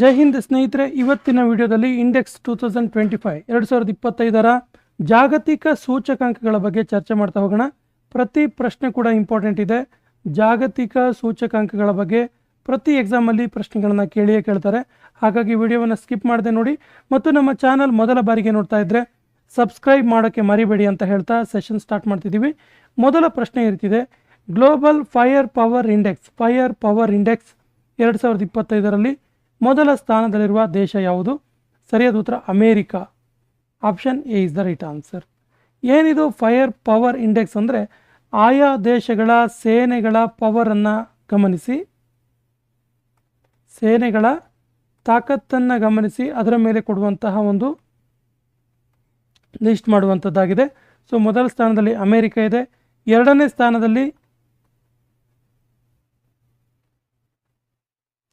ಜೈ ಹಿಂದ್ ಸ್ನೇಹಿತರೆ, ಇವತ್ತಿನ ವಿಡಿಯೋದಲ್ಲಿ index two thousand twenty five ಎರಡು ಸಾವಿರದ ಇಪ್ಪತ್ತೈದರ ಜಾಗತಿಕ ಸೂಚಕಾಂಕಗಳ ಬಗ್ಗೆ ಚರ್ಚೆ ಮಾಡ್ತಾ ಹೋಗೋಣ. ಪ್ರತಿ ಪ್ರಶ್ನೆ ಕೂಡ ಇಂಪಾರ್ಟೆಂಟ್ ಇದೆ. ಜಾಗತಿಕ ಸೂಚಕಾಂಕಗಳ ಬಗ್ಗೆ ಪ್ರತಿ ಎಕ್ಸಾಮಲ್ಲಿ ಪ್ರಶ್ನೆಗಳನ್ನು ಕೇಳಿಯೇ ಕೇಳ್ತಾರೆ. ಹಾಗಾಗಿ ವಿಡಿಯೋವನ್ನು ಸ್ಕಿಪ್ ಮಾಡದೆ ನೋಡಿ. ಮತ್ತು ನಮ್ಮ ಚಾನಲ್ ಮೊದಲ ಬಾರಿಗೆ ನೋಡ್ತಾ ಇದ್ದರೆ ಸಬ್ಸ್ಕ್ರೈಬ್ ಮಾಡೋಕ್ಕೆ ಮರಿಬೇಡಿ ಅಂತ ಹೇಳ್ತಾ ಸೆಷನ್ ಸ್ಟಾರ್ಟ್ ಮಾಡ್ತಿದ್ದೀವಿ. ಮೊದಲ ಪ್ರಶ್ನೆ ಇರ್ತಿದೆ global fire power index fire power index ಎರಡು ಸಾವಿರದ ಇಪ್ಪತ್ತೈದರಲ್ಲಿ ಮೊದಲ ಸ್ಥಾನದಲ್ಲಿರುವ ದೇಶ ಯಾವುದು? ಸರಿಯಾದ ಉತ್ತರ America. Option A is the right answer. ಏನಿದು ಫೈರ್ ಪವರ್ ಇಂಡೆಕ್ಸ್ ಅಂದರೆ ಆಯಾ ದೇಶಗಳ ಸೇನೆಗಳ ಪವರನ್ನು ಗಮನಿಸಿ. ಸೇನೆಗಳ ತಾಕತ್ತನ್ನು ಗಮನಿಸಿ, ಅದರ ಮೇಲೆ ಕೊಡುವಂತಹ ಒಂದು ಲಿಸ್ಟ್ ಮಾಡುವಂಥದ್ದಾಗಿದೆ ಸೊ, ಮೊದಲ ಸ್ಥಾನದಲ್ಲಿ ಅಮೇರಿಕ ಇದೆ. ಎರಡನೇ ಸ್ಥಾನದಲ್ಲಿ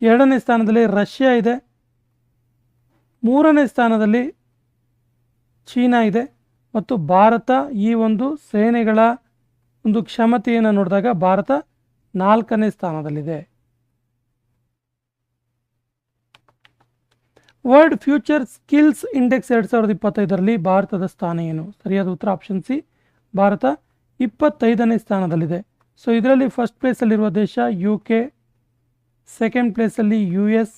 ಎರಡನೇ ಸ್ಥಾನದಲ್ಲಿ ರಷ್ಯಾ ಇದೆ. ಮೂರನೇ ಸ್ಥಾನದಲ್ಲಿ ಚೀನಾ ಇದೆ. ಮತ್ತು ಭಾರತ ಈ ಒಂದು ಸೇನೆಗಳ ಒಂದು ಕ್ಷಮತೆಯನ್ನು ನೋಡಿದಾಗ ಭಾರತ ನಾಲ್ಕನೇ ಸ್ಥಾನದಲ್ಲಿದೆ. ವರ್ಲ್ಡ್ ಫ್ಯೂಚರ್ ಸ್ಕಿಲ್ಸ್ ಇಂಡೆಕ್ಸ್ ಎರಡು ಸಾವಿರದ ಇಪ್ಪತ್ತೈದರಲ್ಲಿ ಭಾರತದ ಸ್ಥಾನ ಏನು? ಸರಿಯಾದ ಉತ್ತರ ಆಪ್ಷನ್ ಸಿ ಭಾರತ ಇಪ್ಪತ್ತೈದನೇ ಸ್ಥಾನದಲ್ಲಿದೆ. ಸೊ ಇದರಲ್ಲಿ ಫಸ್ಟ್ ಪ್ಲೇಸಲ್ಲಿರುವ ದೇಶ ಯು ಕೆ ಸೆಕೆಂಡ್ ಪ್ಲೇಸಲ್ಲಿ ಯು ಎಸ್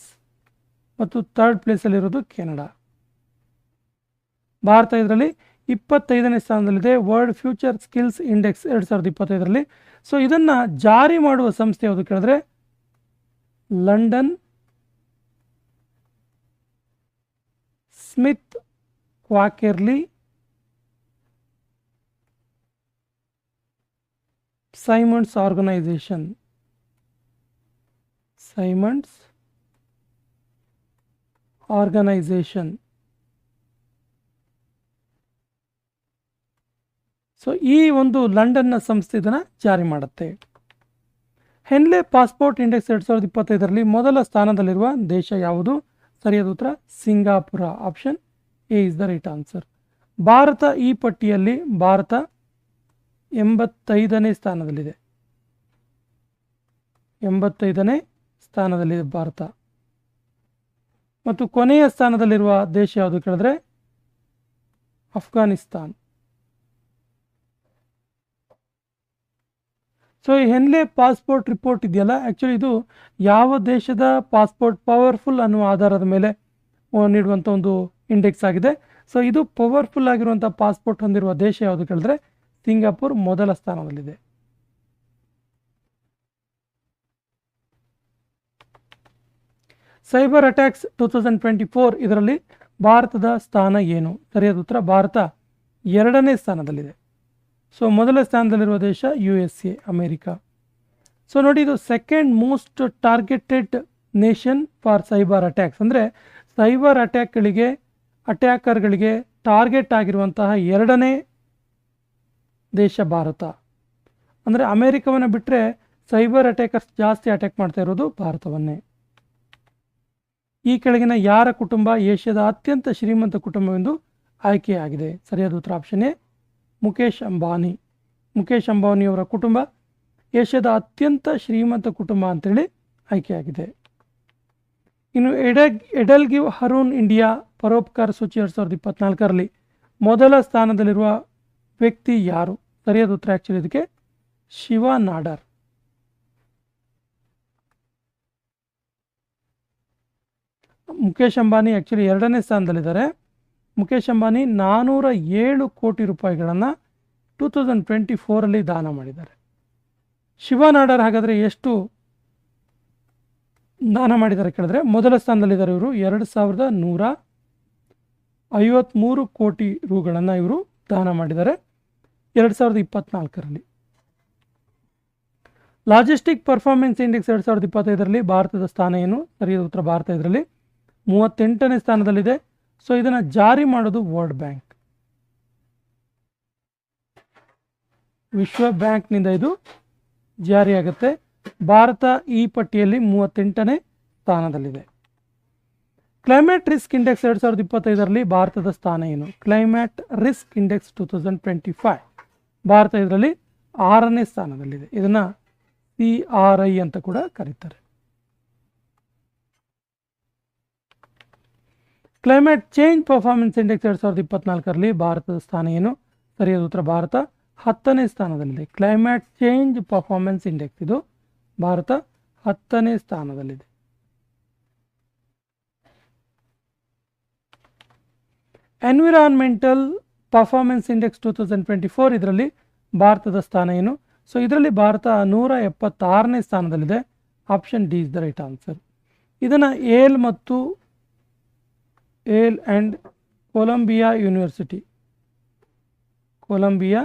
ಮತ್ತು ಥರ್ಡ್ ಪ್ಲೇಸಲ್ಲಿರೋದು ಕೆನಡಾ ಭಾರತ ಇದರಲ್ಲಿ ಇಪ್ಪತ್ತೈದನೇ ಸ್ಥಾನದಲ್ಲಿದೆ. ವರ್ಲ್ಡ್ ಫ್ಯೂಚರ್ ಸ್ಕಿಲ್ಸ್ ಇಂಡೆಕ್ಸ್ ಎರಡು ಸಾವಿರದ ಇಪ್ಪತ್ತೈದರಲ್ಲಿ. ಸೊ ಇದನ್ನು ಜಾರಿ ಮಾಡುವ ಸಂಸ್ಥೆ ಯಾವುದು ಕೇಳಿದ್ರೆ? London Smith Quacquarelli Symonds organisation Symonds organisation so ಈ ಒಂದು ಲಂಡನ್ನ ಸಂಸ್ಥೆ ಇದನ್ನು ಜಾರಿ ಮಾಡುತ್ತೆ. ಹೆನ್ಲೆ ಪಾಸ್ಪೋರ್ಟ್ ಇಂಡೆಕ್ಸ್ ಎರಡು ಸಾವಿರದ ಇಪ್ಪತ್ತೈದರಲ್ಲಿ ಮೊದಲ ಸ್ಥಾನದಲ್ಲಿರುವ ದೇಶ ಯಾವುದು? ಸರಿಯಾದ ಉತ್ತರ, Singapore. Option A is the right answer Bharat ಈ ಪಟ್ಟಿಯಲ್ಲಿ ಭಾರತ ಎಂಬತ್ತೈದನೇ ಸ್ಥಾನದಲ್ಲಿದೆ. ಎಂಬತ್ತೈದನೇ ಸ್ಥಾನದಲ್ಲಿದೆ ಭಾರತ. ಮತ್ತು ಕೊನೆಯ ಸ್ಥಾನದಲ್ಲಿರುವ ದೇಶ ಯಾವುದು ಕೇಳಿದ್ರೆ ಅಫ್ಘಾನಿಸ್ತಾನ್ ಸೊ ಈ ಹೆನ್ಲೆ ಪಾಸ್ಪೋರ್ಟ್ ರಿಪೋರ್ಟ್ ಇದೆಯಲ್ಲ ಆ್ಯಕ್ಚುಲಿ ಇದು ಯಾವ ದೇಶದ ಪಾಸ್ಪೋರ್ಟ್ ಪವರ್ಫುಲ್ ಅನ್ನುವ ಆಧಾರದ ಮೇಲೆ ನೀಡುವಂಥ ಒಂದು ಇಂಡೆಕ್ಸ್ ಆಗಿದೆ. ಸೊ ಇದು ಪವರ್ಫುಲ್ ಆಗಿರುವಂಥ ಪಾಸ್ಪೋರ್ಟ್ ಹೊಂದಿರುವ ದೇಶ ಯಾವುದು ಕೇಳಿದ್ರೆ, ಸಿಂಗಾಪುರ್ ಮೊದಲ ಸ್ಥಾನದಲ್ಲಿದೆ. Cyber attacks two thousand twenty four ಇದರಲ್ಲಿ ಭಾರತದ ಸ್ಥಾನ ಏನು? ಸರಿಯಾದ ಉತ್ತರ, ಭಾರತ ಎರಡನೇ ಸ್ಥಾನದಲ್ಲಿದೆ. ಸೊ, ಮೊದಲ ಸ್ಥಾನದಲ್ಲಿರುವ ದೇಶ U S A, America. So, ನೋಡಿ, ಇದು second most targeted nation for cyber attacks ಅಂದರೆ ಸೈಬರ್ ಅಟ್ಯಾಕ್ಗಳಿಗೆ ಅಟ್ಯಾಕರ್ಗಳಿಗೆ ಟಾರ್ಗೆಟ್ ಆಗಿರುವಂತಹ ಎರಡನೇ ದೇಶ ಭಾರತ. ಅಂದರೆ, ಅಮೇರಿಕವನ್ನು ಬಿಟ್ಟರೆ ಸೈಬರ್ ಅಟ್ಯಾಕರ್ಸ್ ಜಾಸ್ತಿ ಅಟ್ಯಾಕ್ ಮಾಡ್ತಾ ಇರೋದು ಭಾರತವನ್ನೇ. ಈ ಕೆಳಗಿನ ಯಾರ ಕುಟುಂಬ ಏಷ್ಯಾದ ಅತ್ಯಂತ ಶ್ರೀಮಂತ ಕುಟುಂಬವೆಂದು ಆಯ್ಕೆಯಾಗಿದೆ? ಸರಿಯಾದ ಉತ್ತರ ಆಪ್ಷನ್ ಎ ಮುಖೇಶ್ ಅಂಬಾನಿ. ಮುಖೇಶ್ ಅಂಬಾನಿಯವರ ಕುಟುಂಬ ಏಷ್ಯಾದ ಅತ್ಯಂತ ಶ್ರೀಮಂತ ಕುಟುಂಬ ಅಂತೇಳಿ ಆಯ್ಕೆಯಾಗಿದೆ. ಇನ್ನು ಎಡೆ ಎಡಲ್ ಗಿವ್ ಹರೂನ್ ಇಂಡಿಯಾ ಪರೋಪಕಾರ ಸೂಚಿ ಎರಡು ಸಾವಿರದ ಇಪ್ಪತ್ನಾಲ್ಕರಲ್ಲಿ ಮೊದಲ ಸ್ಥಾನದಲ್ಲಿರುವ ವ್ಯಕ್ತಿ ಯಾರು? ಸರಿಯಾದ ಉತ್ತರ ಆ್ಯಕ್ಚುಲಿ ಇದಕ್ಕೆ ಶಿವ ನಾಡರ್. ಮುಖೇಶ್ ಅಂಬಾನಿ ಆ್ಯಕ್ಚುಲಿ ಎರಡನೇ ಸ್ಥಾನದಲ್ಲಿದ್ದಾರೆ. ಮುಖೇಶ್ ಅಂಬಾನಿ ನಾನ್ನೂರ ಏಳು ಕೋಟಿ ರೂಪಾಯಿಗಳನ್ನು ಟೂ ತೌಸಂಡ್ ಟ್ವೆಂಟಿ ಫೋರಲ್ಲಿ ದಾನ ಮಾಡಿದ್ದಾರೆ. ಶಿವ ನಾಡರ್ ಹಾಗಾದರೆ ಎಷ್ಟು ದಾನ ಮಾಡಿದ್ದಾರೆ ಕೇಳಿದ್ರೆ, ಮೊದಲ ಸ್ಥಾನದಲ್ಲಿದ್ದಾರೆ ಇವರು ಎರಡು ಸಾವಿರದ ನೂರ ಐವತ್ತ್ಮೂರು ಕೋಟಿ ರೂಗಳನ್ನು ಇವರು ದಾನ ಮಾಡಿದ್ದಾರೆ ಎರಡು ಸಾವಿರದ ಇಪ್ಪತ್ತ್ನಾಲ್ಕರಲ್ಲಿ ಲಾಜಿಸ್ಟಿಕ್ ಪರ್ಫಾರ್ಮೆನ್ಸ್ ಇಂಡೆಕ್ಸ್ ಎರಡು ಸಾವಿರದ ಇಪ್ಪತ್ತೈದರಲ್ಲಿ ಭಾರತದ ಸ್ಥಾನ ಏನು? ಸರಿಯಾದ ಉತ್ತರ ಭಾರತ ಇದರಲ್ಲಿ. ಮೂವತ್ತೆಂಟನೇ ಸ್ಥಾನದಲ್ಲಿದೆ. ಸೊ ಇದನ್ನು ಜಾರಿ ಮಾಡೋದು ವರ್ಲ್ಡ್ ಬ್ಯಾಂಕ್ ವಿಶ್ವ ಬ್ಯಾಂಕ್ನಿಂದ ಇದು ಜಾರಿಯಾಗುತ್ತೆ ಭಾರತ ಈ ಪಟ್ಟಿಯಲ್ಲಿ ಮೂವತ್ತೆಂಟನೇ ಸ್ಥಾನದಲ್ಲಿದೆ. ಕ್ಲೈಮೇಟ್ ರಿಸ್ಕ್ ಇಂಡೆಕ್ಸ್ ಎರಡು ಸಾವಿರದ ಇಪ್ಪತ್ತೈದರಲ್ಲಿ ಭಾರತದ ಸ್ಥಾನ ಏನು? Climate risk index two thousand twenty five Bharat ಇದರಲ್ಲಿ ಆರನೇ ಸ್ಥಾನದಲ್ಲಿದೆ. ಇದನ್ನು ಸಿ ಆರ್ ಐ ಅಂತ ಕೂಡ ಕರೀತಾರೆ. ಕ್ಲೈಮೇಟ್ ಚೇಂಜ್ ಪರ್ಫಾರ್ಮೆನ್ಸ್ ಇಂಡೆಕ್ಸ್ ಎರಡು ಸಾವಿರದ ಇಪ್ಪತ್ನಾಲ್ಕರಲ್ಲಿ ಭಾರತದ ಸ್ಥಾನ ಏನು? ಸರಿಯಾದ ಉತ್ತರ ಭಾರತ. ಹತ್ತನೇ ಸ್ಥಾನದಲ್ಲಿದೆ. ಕ್ಲೈಮೇಟ್ ಚೇಂಜ್ ಪರ್ಫಾರ್ಮೆನ್ಸ್ ಇಂಡೆಕ್ಸ್ ಇದು. ಭಾರತ ಹತ್ತನೇ ಸ್ಥಾನದಲ್ಲಿದೆ. Environmental performance index two thousand twenty four ಇದರಲ್ಲಿ ಭಾರತದ ಸ್ಥಾನ ಏನು? ಸೊ ಇದರಲ್ಲಿ ಭಾರತ ನೂರ ಎಪ್ಪತ್ತಾರನೇ ಸ್ಥಾನದಲ್ಲಿದೆ. Option D is the right answer ಇದನ್ನು ಏಲ್ ಮತ್ತು Yale and Columbia University. Columbia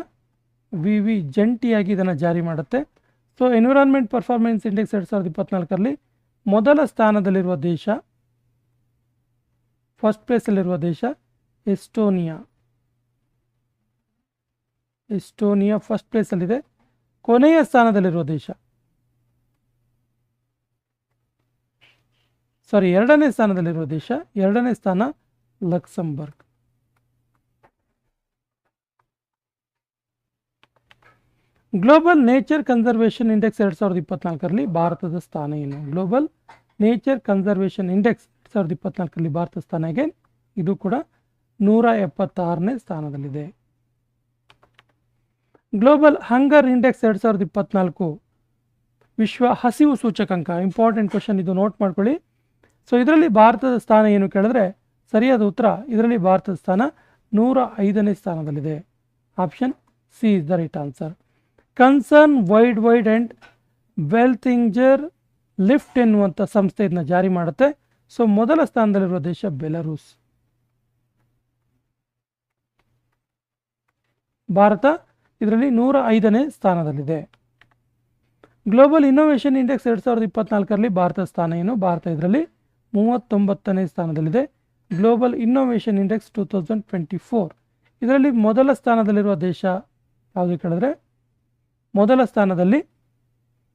V ವಿ ಜಂಟಿಯಾಗಿ ಇದನ್ನು ಜಾರಿ ಮಾಡುತ್ತೆ. ಸೊ ಎನ್ವಿರಾನ್ಮೆಂಟ್ ಪರ್ಫಾರ್ಮೆನ್ಸ್ ಇಂಡೆಕ್ಸ್ ಎರಡು ಸಾವಿರದ ಇಪ್ಪತ್ನಾಲ್ಕರಲ್ಲಿ ಮೊದಲ ಸ್ಥಾನದಲ್ಲಿರುವ ದೇಶ ಫಸ್ಟ್ ಪ್ಲೇಸಲ್ಲಿರುವ ದೇಶ ಎಸ್ಟೋನಿಯಾ. ಎಸ್ಟೋನಿಯಾ ಫಸ್ಟ್ ಪ್ಲೇಸಲ್ಲಿದೆ ಕೊನೆಯ ಸ್ಥಾನದಲ್ಲಿರುವ ದೇಶ ಸಾರಿ ಎರಡನೇ ಸ್ಥಾನದಲ್ಲಿರುವ ದೇಶ, ಎರಡನೇ ಸ್ಥಾನ Luxembourg. Global nature conservation index ಎರಡು ಸಾವಿರದ ಇಪ್ಪತ್ನಾಲ್ಕರಲ್ಲಿ ಭಾರತದ ಸ್ಥಾನ ಏನು? ಗ್ಲೋಬಲ್ ನೇಚರ್ ಕನ್ಸರ್ವೇಷನ್ ಇಂಡೆಕ್ಸ್ ಎರಡು ಸಾವಿರದ ಇಪ್ಪತ್ನಾಲ್ಕರಲ್ಲಿ ಭಾರತದ ಸ್ಥಾನ ಹೇಗೆ? ಇದು ಕೂಡ ನೂರ ಎಪ್ಪತ್ತಾರನೇ ಸ್ಥಾನದಲ್ಲಿದೆ. ಗ್ಲೋಬಲ್ ಹಂಗರ್ ಇಂಡೆಕ್ಸ್ ಎರಡು ಸಾವಿರದ ಇಪ್ಪತ್ನಾಲ್ಕು. ವಿಶ್ವ ಹಸಿವು ಸೂಚಕಾಂಕ. ಇಂಪಾರ್ಟೆಂಟ್ ಕ್ವಶನ್ ಇದು ನೋಟ್ ಮಾಡ್ಕೊಳ್ಳಿ. ಸೊ ಇದರಲ್ಲಿ ಭಾರತದ ಸ್ಥಾನ ಏನು ಕೇಳಿದ್ರೆ ಸರಿಯಾದ ಉತ್ತರ ಇದರಲ್ಲಿ ಭಾರತದ ಸ್ಥಾನ ನೂರ ಐದನೇ ಸ್ಥಾನದಲ್ಲಿದೆ. Option C is the right answer Concern Worldwide and Welthungerhilfe ಎನ್ನುವಂಥ ಸಂಸ್ಥೆ ಇದನ್ನ ಜಾರಿ ಮಾಡುತ್ತೆ. ಸೊ ಮೊದಲ ಸ್ಥಾನದಲ್ಲಿರುವ ದೇಶ ಬೆಲರೂಸ್. ಭಾರತ ಇದರಲ್ಲಿ ನೂರ ಐದನೇ ಸ್ಥಾನದಲ್ಲಿದೆ. ಗ್ಲೋಬಲ್ ಇನ್ನೋವೇಷನ್ ಇಂಡೆಕ್ಸ್ ಎರಡು ಸಾವಿರದ ಇಪ್ಪತ್ನಾಲ್ಕರಲ್ಲಿ ಭಾರತದ ಸ್ಥಾನ ಏನು? ಭಾರತ ಇದರಲ್ಲಿ ಮೂವತ್ತೊಂಬತ್ತನೇ ಸ್ಥಾನದಲ್ಲಿದೆ. Global innovation index two thousand twenty four ಇದರಲ್ಲಿ ಮೊದಲ ಸ್ಥಾನದಲ್ಲಿರುವ ದೇಶ ಯಾವುದು ಕೇಳಿದ್ರೆ? ಮೊದಲ ಸ್ಥಾನದಲ್ಲಿ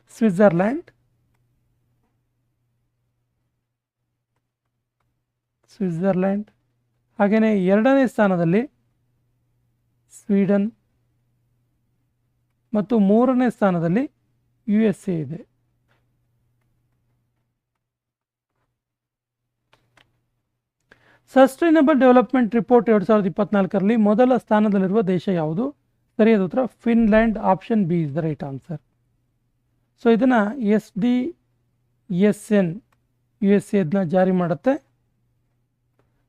ಸ್ವಿಟ್ಜರ್ಲ್ಯಾಂಡ್. ಸ್ವಿಟ್ಜರ್ಲ್ಯಾಂಡ್. ಹಾಗೆಯೇ ಎರಡನೇ ಸ್ಥಾನದಲ್ಲಿ ಸ್ವೀಡನ್. ಮತ್ತು ಮೂರನೇ ಸ್ಥಾನದಲ್ಲಿ ಯು ಎಸ್ ಎ ಇದೆ. ಸಸ್ಟೈನಬಲ್ ಡೆವಲಪ್ಮೆಂಟ್ ರಿಪೋರ್ಟ್ ಎರಡು ಸಾವಿರದ ಇಪ್ಪತ್ನಾಲ್ಕರಲ್ಲಿ ಮೊದಲ ಸ್ಥಾನದಲ್ಲಿರುವ ದೇಶ ಯಾವುದು? ಸರಿಯಾದ ಉತ್ತರ Finland option B is the right answer so ಇದನ್ನು S D S N U S ಎದನ್ನ ಜಾರಿ ಮಾಡುತ್ತೆ.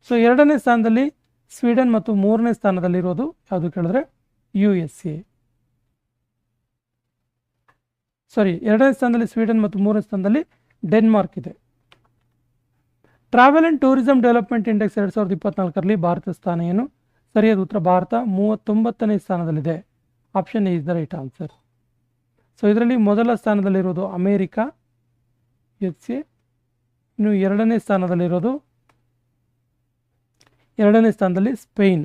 ಸೊ ಎರಡನೇ ಸ್ಥಾನದಲ್ಲಿ ಸ್ವೀಡನ್ ಮತ್ತು ಮೂರನೇ ಸ್ಥಾನದಲ್ಲಿರೋದು ಯಾವುದು ಕೇಳಿದ್ರೆ? ಯು ಎಸ್ ಎ ಸಾರಿ ಎರಡನೇ ಸ್ಥಾನದಲ್ಲಿ ಸ್ವೀಡನ್ ಮತ್ತು ಮೂರನೇ ಸ್ಥಾನದಲ್ಲಿ ಡೆನ್ಮಾರ್ಕ್ ಇದೆ. Travel and tourism development index ಎರಡು ಸಾವಿರದ ಇಪ್ಪತ್ನಾಲ್ಕರಲ್ಲಿ ಭಾರತ ಸ್ಥಾನ ಏನು? ಸರಿಯಾದ ಉತ್ತರ ಭಾರತ ಮೂವತ್ತೊಂಬತ್ತನೇ ಸ್ಥಾನದಲ್ಲಿದೆ. Option A is the right answer so ಇದರಲ್ಲಿ ಮೊದಲ ಸ್ಥಾನದಲ್ಲಿರೋದು ಅಮೇರಿಕಾ. ಎಚ್ ಎ ಇನ್ನು ಎರಡನೇ ಸ್ಥಾನದಲ್ಲಿರೋದು ಎರಡನೇ ಸ್ಥಾನದಲ್ಲಿ ಸ್ಪೇನ್.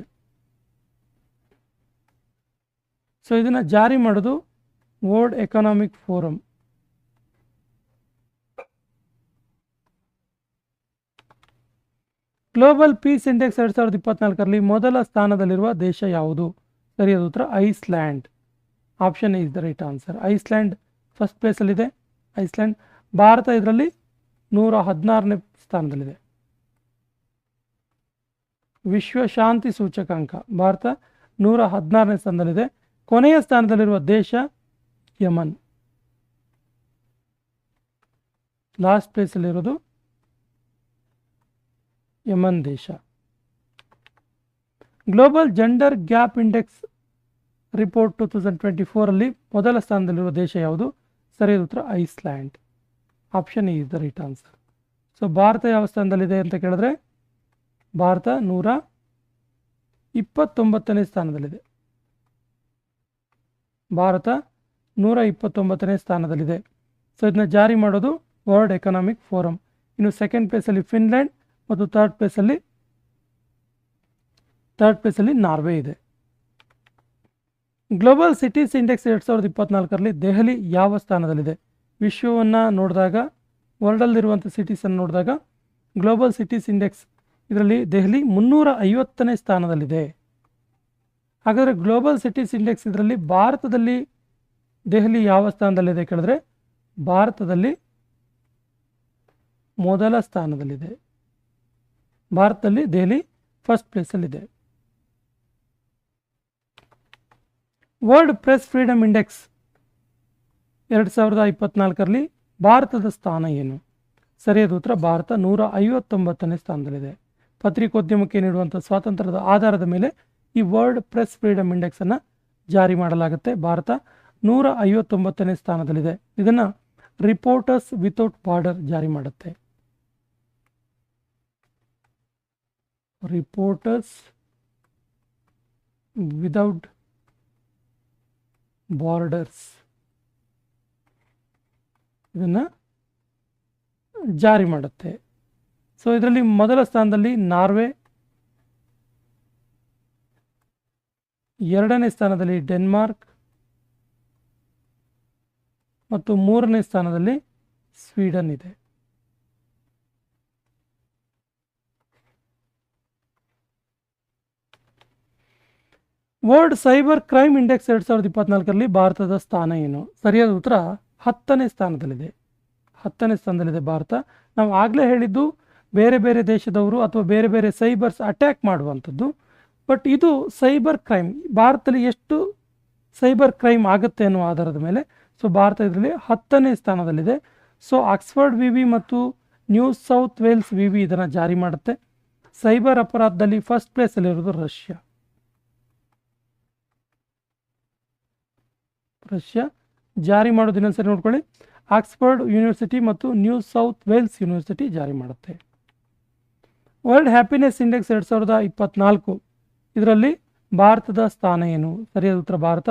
ಸೊ ಇದನ್ನು ಜಾರಿ ಮಾಡೋದು World Economic Forum global peace index ಎರಡು ಸಾವಿರದ ಇಪ್ಪತ್ನಾಲ್ಕರಲ್ಲಿ ಮೊದಲ ಸ್ಥಾನದಲ್ಲಿರುವ ದೇಶ ಯಾವುದು? ಸರಿಯಾದ ಉತ್ತರ Iceland. Option is the right answer. Iceland first ಪ್ಲೇಸಲ್ಲಿದೆ. Iceland Bharat ಇದರಲ್ಲಿ ನೂರ ಹದಿನಾರನೇ ಸ್ಥಾನದಲ್ಲಿದೆ. ವಿಶ್ವ ಶಾಂತಿ ಸೂಚಕಾಂಕ. ಭಾರತ ನೂರ ಹದಿನಾರನೇ ಸ್ಥಾನದಲ್ಲಿದೆ. ಕೊನೆಯ ಸ್ಥಾನದಲ್ಲಿರುವ ದೇಶ ಯಮನ್. ಲಾಸ್ಟ್ ಪ್ಲೇಸಲ್ಲಿರೋದು ಯಮನ್ ದೇಶ. Global gender gap index report two thousand twenty ಫೋರಲ್ಲಿ ಮೊದಲ ಸ್ಥಾನದಲ್ಲಿರುವ ದೇಶ ಯಾವುದು? ಸರಿಯಾದ ಉತ್ತರ Iceland. Option is the right answer so Bharat ಯಾವ ಸ್ಥಾನದಲ್ಲಿದೆ ಅಂತ ಕೇಳಿದ್ರೆ, ಭಾರತ ನೂರ ಇಪ್ಪತ್ತೊಂಬತ್ತನೇ ಸ್ಥಾನದಲ್ಲಿದೆ. ಭಾರತ ನೂರ ಇಪ್ಪತ್ತೊಂಬತ್ತನೇ ಸ್ಥಾನದಲ್ಲಿದೆ. ಸೊ ಇದನ್ನ ಜಾರಿ ಮಾಡೋದು ವರ್ಲ್ಡ್ ಎಕನಾಮಿಕ್ ಫೋರಂ ಇನ್ನು ಸೆಕೆಂಡ್ ಪ್ಲೇಸಲ್ಲಿ ಫಿನ್ಲ್ಯಾಂಡ್ ಮತ್ತು ಥರ್ಡ್ ಪ್ಲೇಸಲ್ಲಿ ಥರ್ಡ್ ಪ್ಲೇಸಲ್ಲಿ ನಾರ್ವೆ ಇದೆ. ಗ್ಲೋಬಲ್ ಸಿಟೀಸ್ ಇಂಡೆಕ್ಸ್ ಎರಡು ಸಾವಿರದ ಇಪ್ಪತ್ನಾಲ್ಕರಲ್ಲಿ ದೆಹಲಿ ಯಾವ ಸ್ಥಾನದಲ್ಲಿದೆ? ವಿಶ್ವವನ್ನು ನೋಡಿದಾಗ ವರ್ಲ್ಡಲ್ಲಿರುವಂಥ ಸಿಟೀಸನ್ನು ನೋಡಿದಾಗ ಗ್ಲೋಬಲ್ ಸಿಟೀಸ್ ಇಂಡೆಕ್ಸ್ ಇದರಲ್ಲಿ ದೆಹಲಿ ಮುನ್ನೂರ ಐವತ್ತನೇ ಸ್ಥಾನದಲ್ಲಿದೆ. ಹಾಗಾದರೆ ಗ್ಲೋಬಲ್ ಸಿಟೀಸ್ ಇಂಡೆಕ್ಸ್ ಇದರಲ್ಲಿ ಭಾರತದಲ್ಲಿ ದೆಹಲಿ ಯಾವ ಸ್ಥಾನದಲ್ಲಿದೆ ಕೇಳಿದ್ರೆ, ಭಾರತದಲ್ಲಿ ಮೊದಲ ಸ್ಥಾನದಲ್ಲಿದೆ. ಭಾರತದಲ್ಲಿ ದೆಹಲಿ ಫಸ್ಟ್ ಪ್ಲೇಸಲ್ಲಿದೆ ವರ್ಲ್ಡ್ ಪ್ರೆಸ್ ಫ್ರೀಡಮ್ ಇಂಡೆಕ್ಸ್ ಎರಡು ಸಾವಿರದ ಇಪ್ಪತ್ನಾಲ್ಕರಲ್ಲಿ ಭಾರತದ ಸ್ಥಾನ ಏನು? ಸರಿಯಾದ ಉತ್ತರ, ಭಾರತ ನೂರ ಐವತ್ತೊಂಬತ್ತನೇ ಸ್ಥಾನದಲ್ಲಿದೆ. ಪತ್ರಿಕೋದ್ಯಮಕ್ಕೆ ನೀಡುವಂಥ ಸ್ವಾತಂತ್ರ್ಯದ ಆಧಾರದ ಮೇಲೆ ಈ ವರ್ಲ್ಡ್ ಪ್ರೆಸ್ ಫ್ರೀಡಮ್ ಇಂಡೆಕ್ಸನ್ನು ಜಾರಿ ಮಾಡಲಾಗುತ್ತೆ. ಭಾರತ ನೂರ ಐವತ್ತೊಂಬತ್ತನೇ ಸ್ಥಾನದಲ್ಲಿದೆ. ಇದನ್ನು ರಿಪೋರ್ಟರ್ಸ್ ವಿತೌಟ್ ಬಾರ್ಡರ್ ಜಾರಿ ಮಾಡುತ್ತೆ. ರಿಪೋರ್ಟರ್ಸ್ ವಿದೌಟ್ ಬಾರ್ಡರ್ಸ್ ಇದನ್ನು ಜಾರಿ ಮಾಡುತ್ತೆ. ಸೊ ಇದರಲ್ಲಿ ಮೊದಲ ಸ್ಥಾನದಲ್ಲಿ ನಾರ್ವೆ, ಎರಡನೇ ಸ್ಥಾನದಲ್ಲಿ ಡೆನ್ಮಾರ್ಕ್, ಮತ್ತು ಮೂರನೇ ಸ್ಥಾನದಲ್ಲಿ ಸ್ವೀಡನ್ ಇದೆ. ವರ್ಲ್ಡ್ ಸೈಬರ್ ಕ್ರೈಮ್ ಇಂಡೆಕ್ಸ್ ಎರಡು ಸಾವಿರದ ಇಪ್ಪತ್ನಾಲ್ಕರಲ್ಲಿ ಭಾರತದ ಸ್ಥಾನ ಏನು? ಸರಿಯಾದ ಉತ್ತರ, ಹತ್ತನೇ ಸ್ಥಾನದಲ್ಲಿದೆ. ಹತ್ತನೇ ಸ್ಥಾನದಲ್ಲಿದೆ ಭಾರತ. ನಾವು ಆಗಲೇ ಹೇಳಿದ್ದು, ಬೇರೆ ಬೇರೆ ದೇಶದವರು ಅಥವಾ ಬೇರೆ ಬೇರೆ ಸೈಬರ್ಸ್ ಅಟ್ಯಾಕ್ ಮಾಡುವಂಥದ್ದು. ಬಟ್ ಇದು ಸೈಬರ್ ಕ್ರೈಮ್. ಭಾರತದಲ್ಲಿ ಎಷ್ಟು ಸೈಬರ್ ಕ್ರೈಮ್ ಆಗುತ್ತೆ ಅನ್ನೋ ಆಧಾರದ ಮೇಲೆ, ಸೊ ಭಾರತ ಇದರಲ್ಲಿ ಹತ್ತನೇ ಸ್ಥಾನದಲ್ಲಿದೆ. ಸೊ ಆಕ್ಸ್ಫರ್ಡ್ ವಿ ವಿ ಮತ್ತು New South Wales V V ಇದನ್ನು ಜಾರಿ ಮಾಡುತ್ತೆ. ಸೈಬರ್ ಅಪರಾಧದಲ್ಲಿ ಫಸ್ಟ್ ಪ್ಲೇಸಲ್ಲಿರೋದು ರಷ್ಯಾ. ರಷ್ಯಾ ಜಾರಿ ಮಾಡೋದು ಇನ್ನೊಂದ್ಸರಿ ನೋಡ್ಕೊಳ್ಳಿ. ಆಕ್ಸ್ಫರ್ಡ್ ಯೂನಿವರ್ಸಿಟಿ ಮತ್ತು ನ್ಯೂ ಸೌತ್ ವೇಲ್ಸ್ ಯೂನಿವರ್ಸಿಟಿ ಜಾರಿ ಮಾಡುತ್ತೆ. ವರ್ಲ್ಡ್ ಹ್ಯಾಪಿನೆಸ್ ಇಂಡೆಕ್ಸ್ ಎರಡು ಸಾವಿರದ ಇಪ್ಪತ್ನಾಲ್ಕು. ಇದರಲ್ಲಿ ಭಾರತದ ಸ್ಥಾನ ಏನು? ಸರಿಯಾದ ಉತ್ತರ ಭಾರತ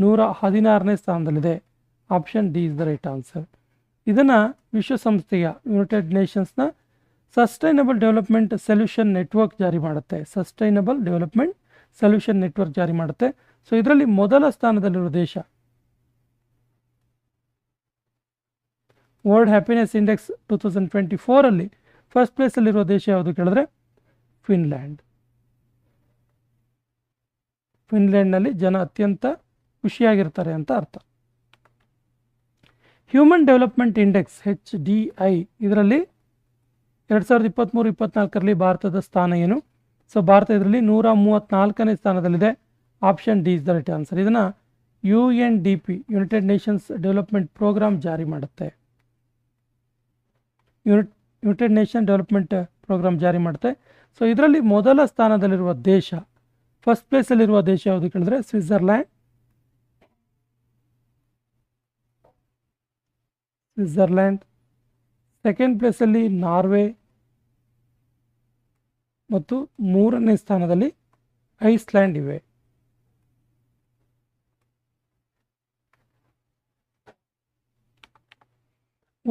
ನೂರ ಹದಿನಾರನೇ ಸ್ಥಾನದಲ್ಲಿದೆ. Option D is the right answer. ಇದನ್ನು ವಿಶ್ವಸಂಸ್ಥೆಯ ಯುನೈಟೆಡ್ ನೇಷನ್ಸ್ನ ಸಸ್ಟೈನಬಲ್ ಡೆವಲಪ್ಮೆಂಟ್ ಸೊಲ್ಯೂಷನ್ ನೆಟ್ವರ್ಕ್ ಜಾರಿ ಮಾಡುತ್ತೆ. ಸಸ್ಟೈನಬಲ್ ಡೆವಲಪ್ಮೆಂಟ್ ಸೊಲ್ಯೂಷನ್ ನೆಟ್ವರ್ಕ್ ಜಾರಿ ಮಾಡುತ್ತೆ. ಸೊ, ಇದರಲ್ಲಿ ಮೊದಲ ಸ್ಥಾನದಲ್ಲಿರುವ ದೇಶ world happiness index two thousand twenty ಫೋರಲ್ಲಿ first ಪ್ಲೇಸಲ್ಲಿರೋ ದೇಶ ಯಾವುದು ಕೇಳಿದ್ರೆ? ಫಿನ್ಲ್ಯಾಂಡ್ ಫಿನ್ಲ್ಯಾಂಡ್ನಲ್ಲಿ ಜನ ಅತ್ಯಂತ ಖುಷಿಯಾಗಿರ್ತಾರೆ ಅಂತ ಅರ್ಥ. Human development index H D I ಇದರಲ್ಲಿ ಎರಡು ಸಾವಿರದ ಇಪ್ಪತ್ತ್ಮೂರು ಇಪ್ಪತ್ನಾಲ್ಕರಲ್ಲಿ ಭಾರತದ ಸ್ಥಾನ ಏನು? ಸೊ ಭಾರತ ಇದರಲ್ಲಿ ನೂರ ಮೂವತ್ತ್ನಾಲ್ಕನೇ ಸ್ಥಾನದಲ್ಲಿದೆ. Option D is the right answer ಇದನ್ನು U N D P United Nations Development Programme ಜಾರಿ ಮಾಡುತ್ತೆ. ಯುನೈಟೆಡ್ ನೇಷನ್ ಡೆವಲಪ್ಮೆಂಟ್ ಪ್ರೋಗ್ರಾಮ್ ಜಾರಿ ಮಾಡುತ್ತೆ ಸೊ ಇದರಲ್ಲಿ ಮೊದಲ ಸ್ಥಾನದಲ್ಲಿರುವ ದೇಶ ಫಸ್ಟ್ ಪ್ಲೇಸಲ್ಲಿರುವ ದೇಶ ಯಾವುದು ಕೇಳಿದ್ರೆ ಸ್ವಿಟ್ಜರ್ಲ್ಯಾಂಡ್ ಸ್ವಿಟ್ಜರ್ಲ್ಯಾಂಡ್ ಸೆಕೆಂಡ್ ಪ್ಲೇಸಲ್ಲಿ ನಾರ್ವೆ ಮತ್ತು ಮೂರನೇ ಸ್ಥಾನದಲ್ಲಿ ಐಸ್ಲ್ಯಾಂಡ್ ಇವೆ.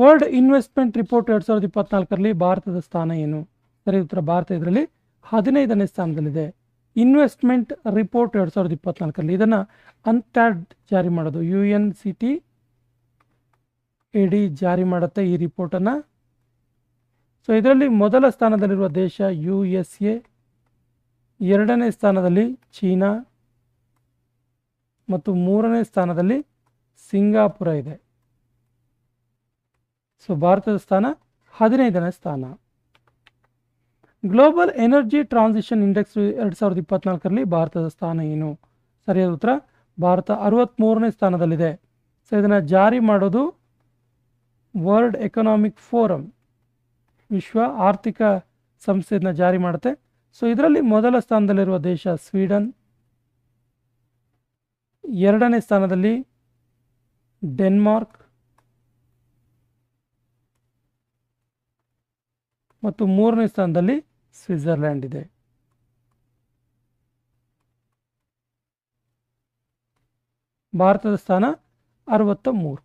ವರ್ಲ್ಡ್ ಇನ್ವೆಸ್ಟ್ಮೆಂಟ್ ರಿಪೋರ್ಟ್ ಎರಡು ಸಾವಿರದ ಇಪ್ಪತ್ನಾಲ್ಕರಲ್ಲಿ ಭಾರತದ ಸ್ಥಾನ ಏನು? ಸರಿ, ಉತ್ತರ ಭಾರತ ಇದರಲ್ಲಿ ಹದಿನೈದನೇ ಸ್ಥಾನದಲ್ಲಿದೆ. ಇನ್ವೆಸ್ಟ್ಮೆಂಟ್ ರಿಪೋರ್ಟ್ ಎರಡು ಸಾವಿರದ ಇಪ್ಪತ್ನಾಲ್ಕರಲ್ಲಿ. ಇದನ್ನು ಅನ್ಟ್ಯಾಡ್ ಜಾರಿ ಮಾಡೋದು. U N C T A ಜಾರಿ ಮಾಡುತ್ತೆ ಈ ರಿಪೋರ್ಟನ್ನು. ಸೊ ಇದರಲ್ಲಿ ಮೊದಲ ಸ್ಥಾನದಲ್ಲಿರುವ ದೇಶ ಯು ಎಸ್ ಎ ಎರಡನೇ ಸ್ಥಾನದಲ್ಲಿ ಚೀನಾ. ಮತ್ತು ಮೂರನೇ ಸ್ಥಾನದಲ್ಲಿ ಸಿಂಗಾಪುರ ಇದೆ. ಸೊ ಭಾರತದ ಸ್ಥಾನ ಹದಿನೈದನೇ ಸ್ಥಾನ. ಗ್ಲೋಬಲ್ ಎನರ್ಜಿ ಟ್ರಾನ್ಸಿಷನ್ ಇಂಡೆಕ್ಸ್ ಎರಡು ಸಾವಿರದ ಇಪ್ಪತ್ನಾಲ್ಕರಲ್ಲಿ ಭಾರತದ ಸ್ಥಾನ ಏನು? ಸರಿಯಾದ ಉತ್ತರ, ಭಾರತ ಅರವತ್ತ್ಮೂರನೇ ಸ್ಥಾನದಲ್ಲಿದೆ. ಸೊ ಇದನ್ನು ಜಾರಿ ಮಾಡೋದು ವರ್ಲ್ಡ್ ಎಕನಾಮಿಕ್ ಫೋರಮ್ ವಿಶ್ವ ಆರ್ಥಿಕ ಸಂಸ್ಥೆ ಇದನ್ನ ಜಾರಿ ಮಾಡುತ್ತೆ. ಸೊ ಇದರಲ್ಲಿ ಮೊದಲ ಸ್ಥಾನದಲ್ಲಿರುವ ದೇಶ ಸ್ವೀಡನ್. ಎರಡನೇ ಸ್ಥಾನದಲ್ಲಿ ಡೆನ್ಮಾರ್ಕ್. ಮತ್ತು ಮೂರನೇ ಸ್ಥಾನದಲ್ಲಿ ಸ್ವಿಟ್ಜರ್ಲ್ಯಾಂಡ್ ಇದೆ. ಭಾರತದ ಸ್ಥಾನ ಅರವತ್ತ ಮೂರು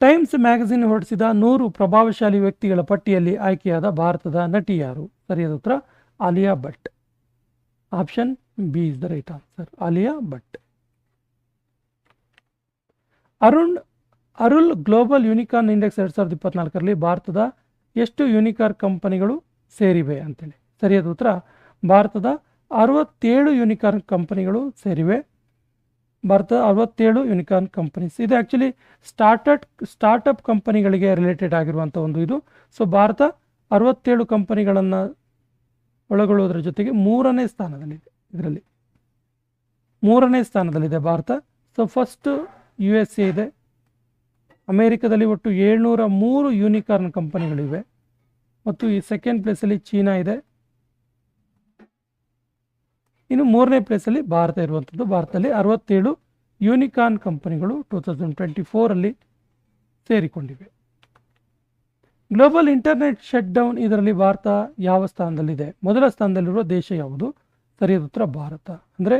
ಟೈಮ್ಸ್ ಮ್ಯಾಗಝಿನ್ ಹೊರಡಿಸಿದ ನೂರು ಪ್ರಭಾವಶಾಲಿ ವ್ಯಕ್ತಿಗಳ ಪಟ್ಟಿಯಲ್ಲಿ ಆಯ್ಕೆಯಾದ ಭಾರತದ ನಟಿ ಯಾರು? ಸರಿಯಾದ ಉತ್ತರ, Alia Bhatt. Option B is the right answer, Alia Bhatt. Hurun Hurun global unicorn index ಎರಡು ಸಾವಿರದ ಇಪ್ಪತ್ನಾಲ್ಕರಲ್ಲಿ ಭಾರತದ ಎಷ್ಟು ಯೂನಿಕಾರ್ ಕಂಪನಿಗಳು ಸೇರಿವೆ ಅಂತೇಳಿ. ಸರಿಯಾದ ಉತ್ತರ, ಭಾರತದ ಅರವತ್ತೇಳು ಯೂನಿಕಾರ್ನ್ ಕಂಪನಿಗಳು ಸೇರಿವೆ. ಭಾರತದ ಅರವತ್ತೇಳು ಯೂನಿಕಾರ್ನ್ ಕಂಪನೀಸ್. ಇದು ಆ್ಯಕ್ಚುಲಿ ಸ್ಟಾರ್ಟಟ್ ಸ್ಟಾರ್ಟಪ್ ಕಂಪನಿಗಳಿಗೆ ರಿಲೇಟೆಡ್ ಆಗಿರುವಂಥ ಒಂದು ಇದು. ಸೊ ಭಾರತ ಅರವತ್ತೇಳು ಕಂಪನಿಗಳನ್ನು ಒಳಗೊಳ್ಳುವುದರ ಜೊತೆಗೆ ಮೂರನೇ ಸ್ಥಾನದಲ್ಲಿದೆ ಇದರಲ್ಲಿ. ಮೂರನೇ ಸ್ಥಾನದಲ್ಲಿದೆ Bharat. So first U S A ಇದೆ. ಅಮೇರಿಕದಲ್ಲಿ ಒಟ್ಟು ಏಳ್ನೂರ ಮೂರು ಯೂನಿಕಾರ್ನ್ ಕಂಪನಿಗಳಿವೆ. ಮತ್ತು ಈ ಸೆಕೆಂಡ್ ಪ್ಲೇಸಲ್ಲಿ ಚೀನಾ ಇದೆ. ಇನ್ನು ಮೂರನೇ ಪ್ಲೇಸಲ್ಲಿ ಭಾರತ ಇರುವಂಥದ್ದು. ಭಾರತದಲ್ಲಿ ಅರವತ್ತೇಳು ಯೂನಿಕಾರ್ನ್ ಕಂಪನಿಗಳು ಟೂ ತೌಸಂಡ್ ಟ್ವೆಂಟಿ ಫೋರಲ್ಲಿ ಸೇರಿಕೊಂಡಿವೆ. ಗ್ಲೋಬಲ್ ಇಂಟರ್ನೆಟ್ ಶಟ್ ಡೌನ್ ಇದರಲ್ಲಿ ಭಾರತ ಯಾವ ಸ್ಥಾನದಲ್ಲಿದೆ? ಮೊದಲ ಸ್ಥಾನದಲ್ಲಿರುವ ದೇಶ ಯಾವುದು? ಸರಿಯಾದ ಉತ್ತರ ಭಾರತ. ಅಂದರೆ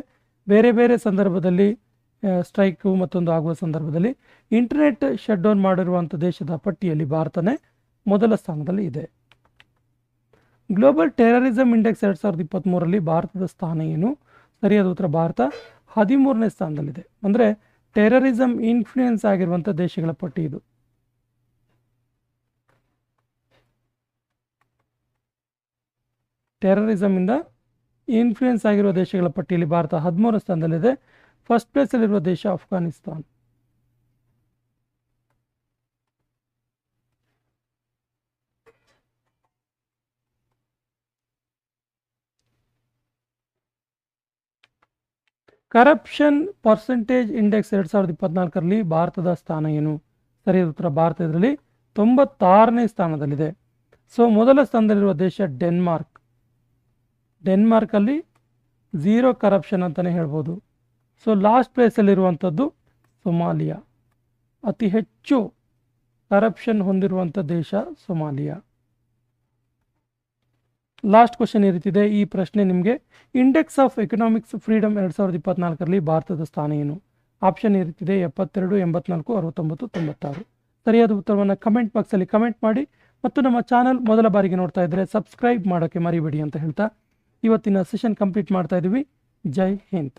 ಬೇರೆ ಬೇರೆ ಸಂದರ್ಭದಲ್ಲಿ ಸ್ಟ್ರೈಕು ಮತ್ತೊಂದು ಆಗುವ ಸಂದರ್ಭದಲ್ಲಿ ಇಂಟರ್ನೆಟ್ ಶಟ್ ಡೌನ್ ಮಾಡಿರುವಂಥ ದೇಶದ ಪಟ್ಟಿಯಲ್ಲಿ ಭಾರತನೇ ಮೊದಲ ಸ್ಥಾನದಲ್ಲಿ ಇದೆ. ಗ್ಲೋಬಲ್ ಟೆರರಿಸಮ್ ಇಂಡೆಕ್ಸ್ ಎರಡು ಸಾವಿರದ ಇಪ್ಪತ್ತ್ಮೂರರಲ್ಲಿ ಭಾರತದ ಸ್ಥಾನ ಏನು? ಸರಿಯಾದ ಉತ್ತರ ಭಾರತ ಹದಿಮೂರನೇ ಸ್ಥಾನದಲ್ಲಿದೆ. ಅಂದರೆ ಟೆರರಿಸಮ್ ಇನ್ಫ್ಲೂಯೆನ್ಸ್ ಆಗಿರುವಂಥ ದೇಶಗಳ ಪಟ್ಟಿ ಇದು. ಟೆರರಿಸಮಿಂದ ಇನ್ಫ್ಲೂಯೆನ್ಸ್ ಆಗಿರುವ ದೇಶಗಳ ಪಟ್ಟಿಯಲ್ಲಿ ಭಾರತ ಹದಿಮೂರು ಸ್ಥಾನದಲ್ಲಿದೆ. ಫಸ್ಟ್ ಪ್ಲೇಸಲ್ಲಿರುವ ದೇಶ ಅಫ್ಘಾನಿಸ್ತಾನ್ ಕರಪ್ಷನ್ ಪರ್ಸೆಂಟೇಜ್ ಇಂಡೆಕ್ಸ್ ಎರಡು ಸಾವಿರದ ಇಪ್ಪತ್ನಾಲ್ಕರಲ್ಲಿ ಭಾರತದ ಸ್ಥಾನ ಏನು? ಸರಿಯಾದ ಉತ್ತರ ಭಾರತ ಇದರಲ್ಲಿ ತೊಂಬತ್ತಾರನೇ ಸ್ಥಾನದಲ್ಲಿದೆ. ಸೊ ಮೊದಲ ಸ್ಥಾನದಲ್ಲಿರುವ ದೇಶ ಡೆನ್ಮಾರ್ಕ್. ಡೆನ್ಮಾರ್ಕಲ್ಲಿ ಝೀರೋ ಕರಪ್ಷನ್ ಅಂತಲೇ ಹೇಳ್ಬೋದು. ಸೊ ಲಾಸ್ಟ್ ಪ್ಲೇಸಲ್ಲಿರುವಂಥದ್ದು ಸೊಮಾಲಿಯಾ. ಅತಿ ಹೆಚ್ಚು ಕರಪ್ಷನ್ ಹೊಂದಿರುವಂಥ ದೇಶ ಸೊಮಾಲಿಯಾ. ಲಾಸ್ಟ್ ಕ್ವಶನ್ ಇರುತ್ತಿದೆ ಈ ಪ್ರಶ್ನೆ ನಿಮಗೆ ಇಂಡೆಕ್ಸ್ ಆಫ್ ಎಕನಾಮಿಕ್ಸ್ ಫ್ರೀಡಮ್ ಎರಡು ಸಾವಿರದ ಇಪ್ಪತ್ನಾಲ್ಕರಲ್ಲಿ ಭಾರತದ ಸ್ಥಾನ ಏನು? ಆಪ್ಷನ್ ಇರುತ್ತಿದೆ ಎಪ್ಪತ್ತೆರಡು, ಎಂಬತ್ನಾಲ್ಕು, ಅರವತ್ತೊಂಬತ್ತು, ತೊಂಬತ್ತಾರು. ಸರಿಯಾದ ಉತ್ತರವನ್ನು ಕಮೆಂಟ್ ಬಾಕ್ಸಲ್ಲಿ ಕಮೆಂಟ್ ಮಾಡಿ ಮತ್ತು ನಮ್ಮ ಚಾನಲ್ ಮೊದಲ ಬಾರಿಗೆ ನೋಡ್ತಾ ಇದ್ದರೆ ಸಬ್ಸ್ಕ್ರೈಬ್ ಮಾಡೋಕ್ಕೆ ಮರಿಬೇಡಿ ಅಂತ ಹೇಳ್ತಾ ಇವತ್ತಿನ ಸೆಷನ್ ಕಂಪ್ಲೀಟ್ ಮಾಡ್ತಾ ಇದ್ದೀವಿ ಜೈ ಹಿಂದ್.